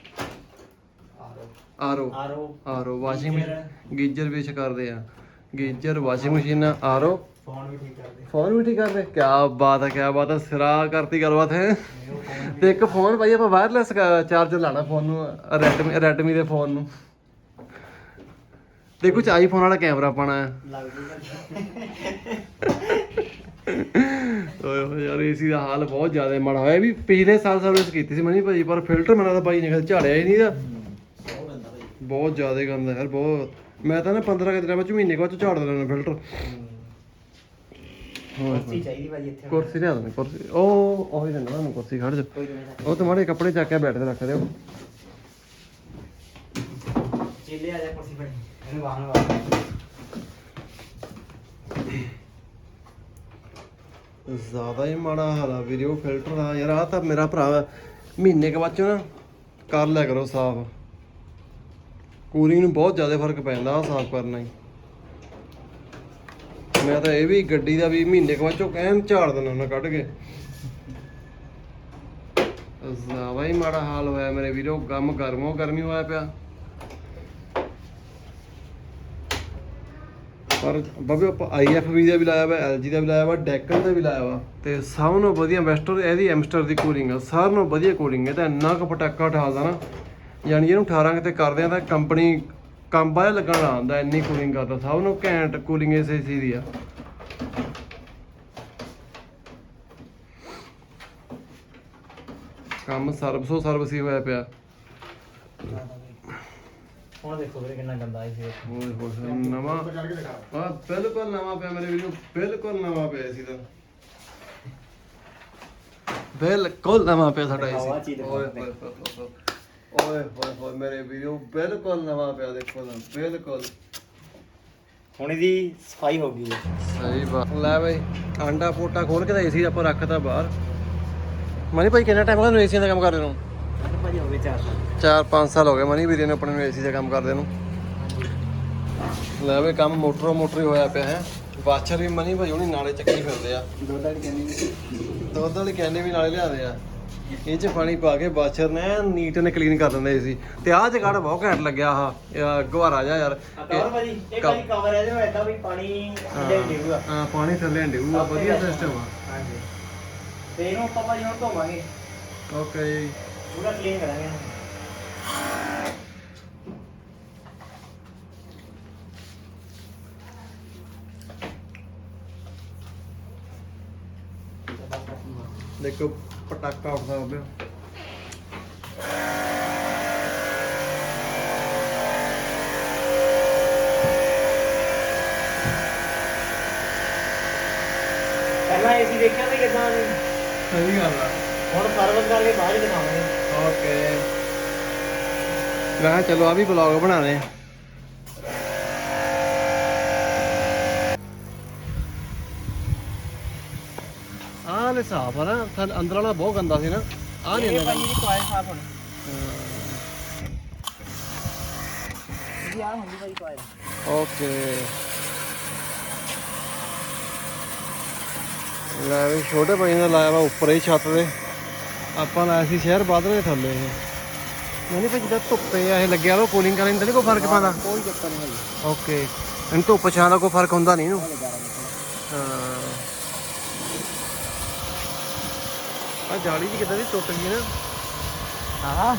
Speaker 2: RO.
Speaker 1: RO
Speaker 2: RO.
Speaker 1: RO washing
Speaker 2: geyser.
Speaker 1: Geyser ਵੀ ਅੱਛਾ ਕਰਦੇ ਆ geyser washing machine RO
Speaker 2: phone ਵੀ ਠੀਕ ਕਰਦੇ।
Speaker 1: ਫੋਨ ਵੀ ਠੀਕ ਕਰਦੇ? ਕੀ ਬਾਤ ਹੈ ਕੀ ਬਾਤ ਹੈ ਸਿਰਾ ਕਰਤੀ ਗੱਲਬਾਤ ਹੈ? ਤੇ ਇੱਕ ਫੋਨ ਭਾਈ ਆਪਾਂ ਵਾਇਰਲੈਸ ਚਾਰਜਰ ਲਾਣਾ ਫੋਨ ਨੂੰ ਰੈਡਮੀ ਰੈਡਮੀ ਦੇ ਫੋਨ ਨੂੰ। ਤੇ ਕੁਝ ਆਈਫੋਨ ਵਾਲਾ ਕੈਮਰਾ ਪਾਣਾ ਹੈ। ਓਏ ਹੋਏ ਯਾਰ ਏਸੀ ਦਾ ਹਾਲ ਬਹੁਤ ਜ਼ਿਆਦਾ ਮਾੜਾ ਹੋਇਆ। ਵੀ ਪਿਛਲੇ ਸਾਲ ਸਰਵਿਸ ਕੀਤੀ ਸੀ ਮਨੀ ਭਾਈ ਪਰ ਫਿਲਟਰ ਮੈਨੂੰ ਤਾਂ ਬਾਈ ਨੇ ਕਦੇ ਝਾੜਿਆ ਹੀ ਨਹੀਂ ਦਾ
Speaker 2: ਭਾਈ।
Speaker 1: ਬਹੁਤ ਜ਼ਿਆਦਾ ਗੰਦਾ ਯਾਰ ਬਹੁਤ। ਮੈਂ ਤਾਂ ਨਾ 15 ਕੁ ਦਿਨਾਂ ਵਿੱਚ ਮਹੀਨੇ ਕੁ ਬਾਅਦ ਝਾੜ ਦੇਣਾ ਫਿਲਟਰ
Speaker 2: ਕੁਰਸੀ ਚਾਹੀਦੀ ਭਾਜੀ ਇੱਥੇ
Speaker 1: ਕੁਰਸੀ ਲਿਆ ਦੋ ਕੁਰਸੀ। ਉਹ ਉਹ ਦਿੰਦਾ ਤੁਹਾਨੂੰ ਕੁਰਸੀ ਖੜ ਜਾ। ਉਹ ਤੁਹਾਡੇ ਕੱਪੜੇ ਚੱਕ ਕੇ ਬੈਠ ਤੇ ਰੱਖ ਦਿਓ।
Speaker 2: ਚੇਲੇ ਆ ਜਾ ਕੁਰਸੀ ਫੜੀ ਇਹਨੂੰ ਵਾਹਨ ਵਾਹਨ
Speaker 1: ਜ਼ਿਆਦਾ ਹੀ ਮਾੜਾ ਹਾਲ ਆ ਵੀਰੇ ਉਹ ਫਿਲਟਰ ਦਾ ਯਾਰ ਆ ਤਾਂ ਮੇਰਾ ਭਰਾ ਮਹੀਨੇ ਕੁ ਬਾਅਦ ਚ ਨਾ ਕਰ ਲਿਆ ਕਰੋ ਸਾਫ਼। ਕੂਲਿੰਗ ਨੂੰ ਬਹੁਤ ਜ਼ਿਆਦਾ ਫ਼ਰਕ ਪੈਂਦਾ ਆ ਸਾਫ਼ ਕਰਨਾ ਹੀ। ਮੈਂ ਤਾਂ ਇਹ ਵੀ ਗੱਡੀ ਦਾ ਵੀ ਮਹੀਨੇ ਕੁ ਬਾਅਦ ਚੋਂ ਕਹਿਣ ਝਾੜ ਦੇਣਾ ਉਹਨਾਂ ਕੱਢ ਕੇ। ਜ਼ਿਆਦਾ ਹੀ ਮਾੜਾ ਹਾਲ ਹੋਇਆ ਮੇਰੇ ਵੀਰੋ, ਗਮ ਗਰਮੋ ਗਰਮੀ ਹੋਇਆ ਪਿਆ। ਪਰ ਬਾਬੇ, ਆਪਾਂ ਆਈਐਫਬੀ ਦਾ ਵੀ ਲਾਇਆ ਵਾ ਐਲਜੀ ਦਾ ਵੀ ਲਾਇਆ ਵਾ ਡੈਕਨ ਦਾ ਵੀ ਲਾਇਆ ਵਾ। ਤੇ ਸਭ ਨੂੰ ਵਧੀਆ ਬੈਸਟਰ ਇਹਦੀ ਐਮਸਟਰ ਦੀ ਕੂਲਿੰਗ ਆ। ਸਾਰਿਆਂ ਨੂੰ ਵਧੀਆ ਕੂਲਿੰਗ ਹੈ ਤਾਂ ਇੰਨਾ ਕੁ ਪਟਾਕਾ ਠਾਲਦਾ ਨਾ। ਯਾਨੀ ਇਹਨੂੰ 18 ਕਿਤੇ ਕਰਦੇ ਆ ਤਾਂ ਕੰਪਨੀ ਕੰਬਾ ਜਿਹਾ ਲੱਗਣ ਆਉਂਦਾ ਇੰਨੀ ਕੂਲਿੰਗ ਕਰਦਾ ਸਭ ਨੂੰ ਘੈਂਟ ਕੂਲਿੰਗ ਇਸ ਏਸੀ ਦੀ ਆ। ਕੰਮ ਸਰਵਸੋ ਸਰਵਿਸ ਹੀ ਹੋਇਆ ਪਿਆ।
Speaker 2: ਹੁਣ ਦੇਖੋ ਵੀਰੇ ਕਿੰਨਾ ਗੰਦਾ ਹੈ। ਸੀ
Speaker 1: ਓਏ ਹੋਏ ਨਵਾਂ। ਆ ਬਿਲਕੁਲ ਨਵਾਂ ਪਿਆ ਮੇਰੇ ਵੀਰੋ ਬਿਲਕੁਲ ਨਵਾਂ ਪਿਆ ਸੀ ਤਾਂ ਬਿਲਕੁਲ ਨਵਾਂ ਪਿਆ ਸਾਡਾ ਏਸੀ ਓਏ। ਹੋਏ ਹੋਏ ਮੇਰੇ ਵੀਰੋ ਬਿਲਕੁਲ ਨਵਾਂ ਪਿਆ ਦੇਖੋ ਨਾ ਬਿਲਕੁਲ।
Speaker 2: ਹੁਣ ਇਹਦੀ ਸਫ਼ਾਈ ਹੋ ਗਈ ਹੈ।
Speaker 1: ਸਹੀ ਬਾਤ ਲੈ ਬਈ ਆਂਡਾ ਪੋਟਾ ਖੋਲ ਕੇ ਤਾਂ ਏਸੀ ਆਪਾਂ ਰੱਖਤਾ ਬਾਹਰ। ਮਨੀ ਭਾਈ ਕਿੰਨਾ ਟਾਈਮ ਹੋ ਗਿਆ ਏਸੀ ਦਾ ਕੰਮ ਕਰਦੇ ਨੂੰ?
Speaker 2: ਮੈਨੂੰ ਭਾਜੀ ਹੋ ਗਏ 4 ਸਾਲ।
Speaker 1: 4-5 ਸਾਲ ਹੋ ਗਏ ਮਨੀ ਵੀਰੇ ਨੇ ਆਪਣੇ ਨੂੰ ਏਸੀ ਦਾ ਕੰਮ ਕਰਦੇ ਨੂੰ। ਲੈ ਬਈ ਕੰਮ ਮੋਟਰੋ ਮੋਟਰ ਹੋਇਆ ਪਿਆ ਹੈ। ਵਾਚਰ ਵੀ ਮਨੀ ਭਾਈ ਹੁਣੀ ਨਾਲੇ ਚੱਕੀ ਫਿਰਦੇ ਆ।
Speaker 2: ਦੁੱਧ ਵਾਲੀ ਕਹਿੰਦੀ
Speaker 1: ਦੁੱਧ ਵਾਲੀ ਕੈਨੇ ਵੀ ਨਾਲੇ ਲਿਆਦੇ ਆ। ਇਹ ਚ ਪਾਣੀ ਪਾ ਕੇ ਵਾਚਰ ਨੇ ਨੀਟ ਨੇ ਕਲੀਨ ਕਰ ਦਿੰਦੇ ਸੀ। ਤੇ ਆਹ ਜਗੜ ਬਹੁਤ ਘੈਂਟ ਲੱਗਿਆ ਆਹ ਗਵਾਰਾ ਜਾ ਯਾਰ।
Speaker 2: ਕਵਰ ਭਾਜੀ ਇਹ ਭਾਜੀ ਕਵਰ ਹੈ ਜਿਹਨੂੰ ਐਦਾਂ ਵੀ ਪਾਣੀ ਥੱਲੇ ਡਿੱਗੂਗਾ।
Speaker 1: ਹਾਂ ਪਾਣੀ ਥੱਲੇ ਡਿਊਗਾ ਵਧੀਆ ਸਿਸਟਮ ਆ।
Speaker 2: ਹਾਂਜੀ। ਤੇ ਇਹਨੂੰ ਆਪਾਂ ਭਾਜੀ ਹੁਣ ਧੋਵਾਂਗੇ।
Speaker 1: ਓਕੇ
Speaker 2: ਪੂਰਾ ਕਲੀਨ ਕਰਾਂਗੇ।
Speaker 1: ਦੇਖੋ ਪਟਾਕਾ ਉੱਠਦਾ ਹੋਵੇ।
Speaker 2: ਪਹਿਲਾਂ ਏਸੀ ਦੇਖਿਆ ਸੀ ਕਿਦਾਂ
Speaker 1: ਸਹੀ ਗੱਲ ਆ।
Speaker 2: ਹੁਣ ਸਰਵਿਸ ਕਰਕੇ ਬਾਅਦ ਦਿਖਾਵਾਂਗੇ।
Speaker 1: ਓਕੇ ਮੈਂ ਚਲੋ ਆ ਵੀ ਬਲੌਗ ਬਣਾਣੇ ਆ। ਆਹ ਲੈ ਸਾਫ਼ ਆ ਨਾ ਥੱਲੇ- ਅੰਦਰ ਵਾਲਾ ਬਹੁਤ ਗੰਦਾ ਸੀ ਨਾ। ਆ ਨਹੀਂ
Speaker 2: ਇਹ
Speaker 1: ਅੰਦਰ
Speaker 2: ਭਾਜੀ ਦੀ ਕੋਇਲ ਸਾਫ਼ ਹੋਣੀ। ਜੀ ਆ ਹੁੰਦੀ ਭਾਈ ਕੋਇਲ
Speaker 1: ਓਕੇ। ਲੈ ਵੀ ਛੋਟੇ ਭਾਈ ਨੇ ਲਾਇਆ ਵਾ ਉੱਪਰ ਹੀ ਛੱਤ ਦੇ ਆਪਾਂ ਲਾਇਆ ਸੀ ਸ਼ਹਿਰ ਬਾਦਲ ਦੇ ਥੱਲੇ ਇਹ। ਨਹੀਂ ਭਾਈ ਜਿੱਦਾਂ ਧੁੱਪੇ ਆ ਇਹ ਲੱਗਿਆ ਵਾ ਕੂਲਿੰਗ ਕਰਨ ਦਾ ਨਹੀਂ ਕੋਈ ਫ਼ਰਕ ਪੈਂਦਾ।
Speaker 2: ਕੋਈ ਚੱਕਰ ਨਹੀਂ ਭਾਈ
Speaker 1: ਓਕੇ। ਇਹਨੂੰ ਧੁੱਪ ਛਾਂ ਦਾ ਕੋਈ ਫ਼ਰਕ ਹੁੰਦਾ ਨਹੀਂ ਇਹਨੂੰ। ਹਾਂ। ਆ ਜਾਲੀ ਜੀ ਕਿਦਾਂ ਦੀ ਟੁੱਟ ਗਈ ਨਾ?
Speaker 2: ਹਾਂ
Speaker 1: ਹਾਂ।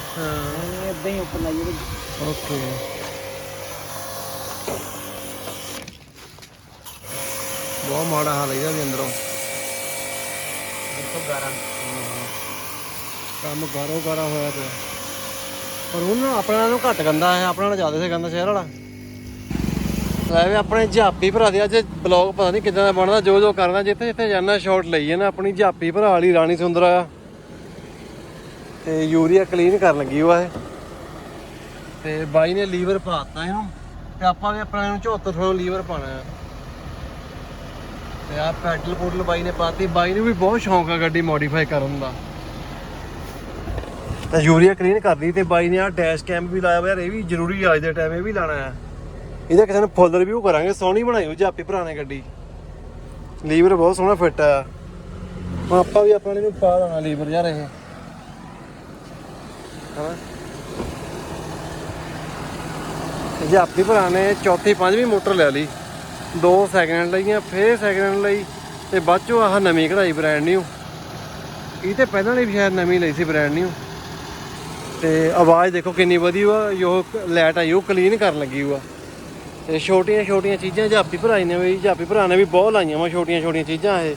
Speaker 2: ਇਹ ਇਦਾਂ ਹੀ ਉੱਪਰ ਲਾਈਏ ਭਾਈ
Speaker 1: ਓਕੇ। ਬਹੁਤ ਮਾੜਾ ਹਾਲ ਹੈ ਇਹਦਾ ਵੀ ਅੰਦਰੋਂ।
Speaker 2: 111
Speaker 1: ਕੰਮ ਗਾਰੋ ਗਾਰਾ ਹੋਇਆ ਪਿਆ। ਪਰ ਉਹਨਾਂ ਆਪਣਾ ਨਾਲੋਂ ਘੱਟ ਗੰਦਾ ਹੈ ਆਪਣਾ ਨਾਲੋਂ ਜ਼ਿਆਦਾ ਸੇ ਗੰਦਾ ਸ਼ਹਿਰ ਵਾਲਾ। ਲੈ ਆਪਣੇ ਜਾਪੀ ਭਰਾ ਦੇ, ਅੱਜ ਬਲੌਗ ਪਤਾ ਨਹੀਂ ਕਿਦਾਂ ਦਾ ਬਣਦਾ ਜੋ ਜੋ ਕਰਨਾ, ਜਿੱਥੇ ਜਿੱਥੇ ਜਾਣਾ ਸ਼ਾਟ ਲਈਏ ਨਾ ਆਪਣੀ ਜਾਪੀ ਭਰਾ ਵਾਲੀ, ਰਾਣੀ ਸੁੰਦਰਾ। ਤੇ ਯੂਰੀਆ ਕਲੀਨ ਕਰਨ ਲੱਗੀ ਉਹ ਇਹ ਤੇ ਬਾਈ ਨੇ ਲੀਵਰ ਪਾਤਾ ਇਹਨੂੰ, ਤੇ ਆਪਾਂ ਵੀ ਆਪਣਾ ਇਹਨੂੰ 74 ਥੋੜਾ ਲੀਵਰ ਪਾਣਾ ਆ ਤੇ ਆ ਪੈਡਲ ਪੁਡਲ ਬਾਈ ਨੇ ਪਾਤੀ, ਬਾਈ ਨੂੰ ਵੀ ਬਹੁਤ ਸ਼ੌਂਕ ਆ ਗੱਡੀ ਮੋਡੀਫਾਈ ਕਰਨ ਦਾ। ਤੇ ਯੂਰੀਆ ਕਲੀਨ ਕਰਦੀ ਤੇ ਬਾਈ ਨੇ ਆ ਡੈਸ਼ ਕੈਮ ਵੀ ਲਾਇਆ ਹੋਇਆ ਯਾਰ ਇਹ ਵੀ ਜ਼ਰੂਰੀ ਆ, ਅੱਜ ਦੇ ਟਾਈਮ ਇਹ ਵੀ ਲਾਣਾ ਆ ਇਹਦਾ ਕਿਸੇ ਨੂੰ ਫੁੱਲ ਰਿਵਿਊ ਕਰਾਂਗੇ, ਸੋਹਣੀ ਬਣਾਈ ਹੋ ਜਾਪੀ ਪੁਰਾਣੇ ਗੱਡੀ ਲੀਵਰ ਬਹੁਤ ਸੋਹਣਾ ਫਿੱਟ ਆ। ਹੁਣ ਆਪਾਂ ਵੀ ਆਪਾਂ ਨੂੰ ਪਾ ਦੇਣਾ ਲੀਵਰ ਯਾਰ ਇਹ। ਹਾਂ ਜਾਪੀ ਪੁਰਾਣੇ ਚੌਥੀ ਪੰਜਵੀਂ ਮੋਟਰ ਲੈ ਲਈ। ਦੋ ਸੈਕਿੰਡ ਲਈਆਂ, ਫੇਰ ਸੈਕਿੰਡ ਲਈ, ਤੇ ਬਾਅਦ ਚੋਂ ਆਹ ਨਵੀਂ ਕਢਾਈ ਬ੍ਰਾਂਡ ਨਿਊ ਇਹ ਤੇ ਪਹਿਲਾਂ ਲਈ ਵੀ ਸ਼ਾਇਦ ਨਵੀਂ ਲਈ ਸੀ ਬ੍ਰਾਂਡ ਨਿਊ ਤੇ ਆਵਾਜ਼ ਦੇਖੋ ਕਿੰਨੀ ਵਧੀਆ ਵਾ ਲਾਈਟ ਆਈ, ਉਹ ਕਲੀਨ ਕਰਨ ਲੱਗੀ ਵਾ ਤੇ ਛੋਟੀਆਂ ਛੋਟੀਆਂ ਚੀਜ਼ਾਂ ਜਾਪੀ ਭਰਾਈ ਨੇ ਵੀ, ਜਾਪੀ ਭਰਾ ਨੇ ਵੀ ਬਹੁਤ ਲਾਈਆਂ ਵਾ ਛੋਟੀਆਂ ਛੋਟੀਆਂ ਚੀਜ਼ਾਂ ਇਹ।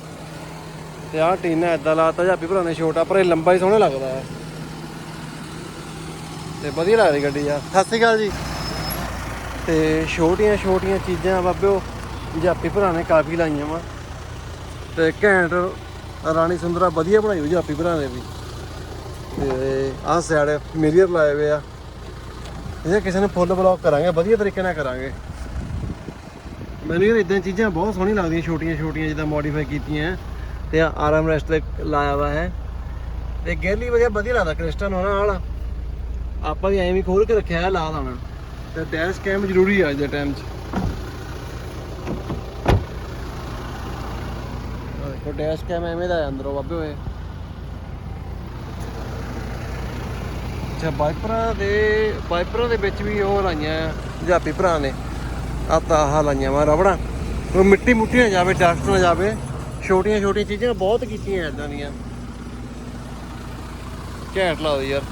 Speaker 1: ਤੇ ਆਹ ਟੀਨਾ ਏਦਾਂ ਲਾਤਾ, ਜਾਪੀ ਭਰਾ ਨੇ ਛੋਟਾ, ਪਰ ਇਹ ਲੰਬਾ ਹੀ ਸੋਹਣਾ ਲੱਗਦਾ ਹੈ। ਤੇ ਵਧੀਆ ਲੱਗਦੀ ਗੱਡੀ ਆ। ਸਤਿ ਸ਼੍ਰੀ ਅਕਾਲ ਜੀ। ਤੇ ਛੋਟੀਆਂ ਛੋਟੀਆਂ ਚੀਜ਼ਾਂ ਬਾਬਿਓ, ਜਾਪੀ ਭਰਾ ਨੇ ਕਾਫੀ ਲਾਈਆਂ ਵਾ। ਤੇ ਘੈਂਟ ਰਾਣੀ ਸੁੰਦਰਾ ਵਧੀਆ ਬਣਾਈ ਹੋਈ ਜਾਪੀ ਭਰਾ ਨੇ ਵੀ। ਤੇ ਆਹ ਸਾਈਡ ਮਿਰਰ ਲਾਏ ਹੋਏ ਆ। ਇਹ ਕਿਸੇ ਨੇ ਫੁੱਲ ਬਲੌਕ ਕਰਾਂਗੇ, ਵਧੀਆ ਤਰੀਕੇ ਨਾਲ ਕਰਾਂਗੇ। ਮੈਨੂੰ ਯਾਰ ਇਦਾਂ ਚੀਜ਼ਾਂ ਬਹੁਤ ਸੋਹਣੀਆਂ ਲੱਗਦੀਆਂ, ਛੋਟੀਆਂ ਛੋਟੀਆਂ ਜਿੱਦਾਂ ਮੋਡੀਫਾਈ ਕੀਤੀਆਂ ਤੇ ਆਰਮ ਰੈਸਟ ਤੇ ਲਾਇਆ ਵਾ ਹੈ। ਤੇ ਗੇਲੀ ਵਧੀਆ ਵਧੀਆ ਲੱਗਦਾ, ਕ੍ਰਿਸਟਨ ਹੋਣਾ ਵਾਲਾ ਆਪਾਂ ਵੀ ਐਵੇਂ ਹੀ ਖੋਲ ਕੇ ਰੱਖਿਆ ਹੈ, ਲਾ ਲਾਣਾ ਤੇ ਡੈਸ਼ ਕੈਮ ਜ਼ਰੂਰੀ ਆ ਅੱਜ ਦੇ ਟਾਈਮ 'ਚ। ਦੇਖੋ ਡੈਸ਼ ਕੈਮ ਐਵੇਂ ਦਾ ਅੰਦਰੋਂ, ਬਾਬੇ ਹੋਏ ਅੱਛਾ ਵਾਈਪਰਾਂ ਦੇ ਵਾਈਪਰਾਂ ਦੇ ਵਿੱਚ ਵੀ ਉਹ ਲਾਈਆਂ ਆ ਪੰਜਾਬੀ ਭਰਾ ਨੇ। ਆ ਤਾਂ ਆਹ ਲਾਈਆਂ ਵਾ ਰਬੜਾਂ। ਉਹ ਮਿੱਟੀ ਮੁੱਟੀ ਨਾ ਜਾਵੇ, ਡਸਟ ਨਾ ਜਾਵੇ, ਛੋਟੀਆਂ ਛੋਟੀਆਂ ਚੀਜ਼ਾਂ ਬਹੁਤ ਕੀਤੀਆਂ ਐਦਾਂ ਦੀਆਂ। ਘੈਂਟ ਲੱਗਦਾ ਯਾਰ।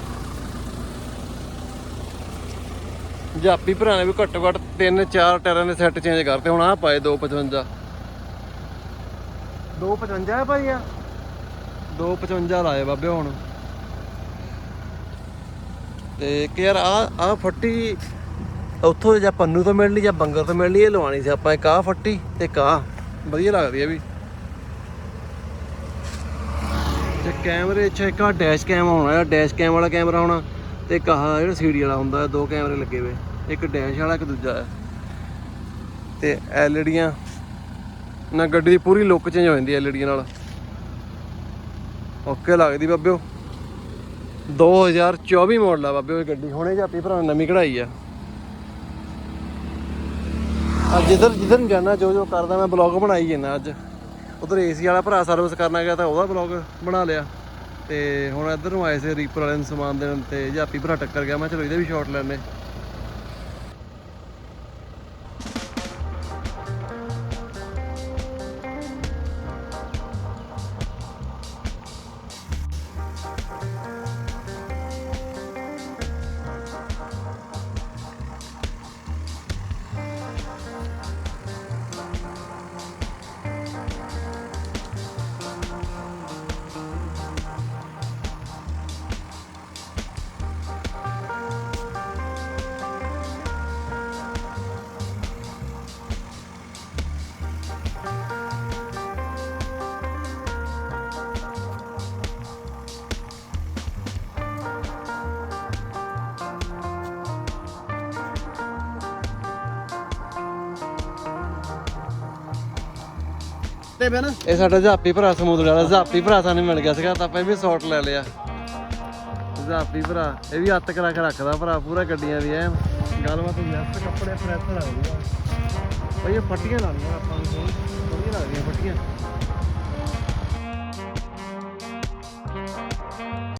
Speaker 1: ਜਾਪੀ ਭਰਾ ਨੇ ਵੀ ਘੱਟੋ ਘੱਟ 3-4 ਟਾਇਰਾਂ ਦੇ ਸੈੱਟ ਚੇਂਜ ਕਰਤੇ, ਹੁਣ ਆਹ ਪਾਏ 255 255 ਹੈ ਭਾਈ ਆ? 255 ਲਾਏ ਬਾਬੇ ਹੁਣ। ਤੇ ਇੱਕ ਯਾਰ ਆ ਆ ਫੱਟੀ ਉੱਥੋਂ ਜਾਂ ਪੰਨੂ ਤੋਂ ਮਿਲਣੀ ਜਾਂ ਬੰਗਰ ਤੋਂ ਮਿਲਣੀ ਇਹ ਲਵਾਣੀ ਸੀ ਆਪਾਂ ਇੱਕ ਆਹ ਫੱਟੀ ਤੇ ਇੱਕ ਵਧੀਆ ਲੱਗਦੀ ਹੈ ਵੀ। ਤੇ ਕੈਮਰੇ 'ਚ ਇੱਕ ਆ ਡੈਸ਼ ਕੈਮ ਹੋਣਾ ਹੈ ਡੈਸ਼ ਕੈਮ ਵਾਲਾ ਕੈਮਰਾ ਹੋਣਾ ਤੇ ਇੱਕ ਆਹ ਜਿਹੜਾ ਸੀਡੀ ਵਾਲਾ ਹੁੰਦਾ ਹੈ, ਦੋ ਕੈਮਰੇ ਲੱਗੇ ਹੋਏ ਇੱਕ ਡੈਸ਼ ਵਾਲਾ ਇੱਕ ਦੂਜਾ। ਹੈ ਤੇ ਐਲਈਡੀਆਂ ਨਾ ਗੱਡੀ ਦੀ ਪੂਰੀ ਲੁੱਕ ਚੇਂਜ ਹੋ ਜਾਂਦੀ ਐਲਈਡੀਆਂ ਨਾਲ। ਓਕੇ ਲੱਗਦੀ ਬਾਬਿਓ। 2024 ਮਾਡਲ ਆ ਬਾਬਿਓ ਇਹ ਗੱਡੀ। ਹੁਣੇ ਜਾਪੀ ਭਰਾ ਨੇ ਨਵੀਂ ਕਢਾਈ ਆ। ਅੱਜ ਜਿੱਧਰ ਜਿੱਧਰ ਨੂੰ ਜਾਣਾ, ਜੋ ਜੋ ਕਰਦਾ, ਮੈਂ ਬਲੌਗ ਬਣਾਈ ਜਾਂਦਾ ਅੱਜ। ਉਧਰ ਏਸੀ ਵਾਲਾ ਭਰਾ ਸਰਵਿਸ ਕਰਨਾ ਗਿਆ ਤਾਂ ਉਹਦਾ ਬਲੌਗ ਬਣਾ ਲਿਆ। ਤੇ ਹੁਣ ਇੱਧਰ ਨੂੰ ਆਏ ਸੀ ਰੀਪਰ ਵਾਲੇ ਨੂੰ ਸਮਾਨ ਦੇਣ ਤੇ ਜਾਪੀ ਭਰਾ ਟੱਕਰ ਗਿਆ। ਮੈਂ ਚਲੋ, ਇਹਦੇ ਵੀ ਸ਼ਾਟ ਲੈਣੇ
Speaker 3: ਤੇ ਬੈਨ
Speaker 1: ਇਹ ਸਾਡਾ ਜਾਪੀ ਭਰਾ ਸਮੂਦਰੇ ਵਾਲਾ, ਜਾਪੀ ਭਰਾ ਸਾਨੂੰ ਮਿਲ ਗਿਆ ਸੀਗਾ, ਤਾਂ ਆਪਾਂ ਇਹ ਵੀ ਸ਼ਾਟ ਲੈ ਲਿਆ। ਜਾਪੀ ਭਰਾ, ਇਹ ਵੀ ਹੱਥ ਕਰਾ ਕੇ ਰੱਖਦਾ ਭਰਾ, ਪੂਰਾ ਗੱਡੀਆਂ ਦੀ ਐ ਗੱਲਬਾਤ ਯੈਸ ਕੱਪੜੇ ਪ੍ਰੈਸ ਲੱਗਦੀ ਆ। ਬਈ ਇਹ ਫੱਟੀਆਂ ਲਾਉਣੀਆਂ ਆਪਾਂ ਨੂੰ ਵਧੀਆ ਲੱਗਦੀਆਂ ਫੱਟੀਆਂ।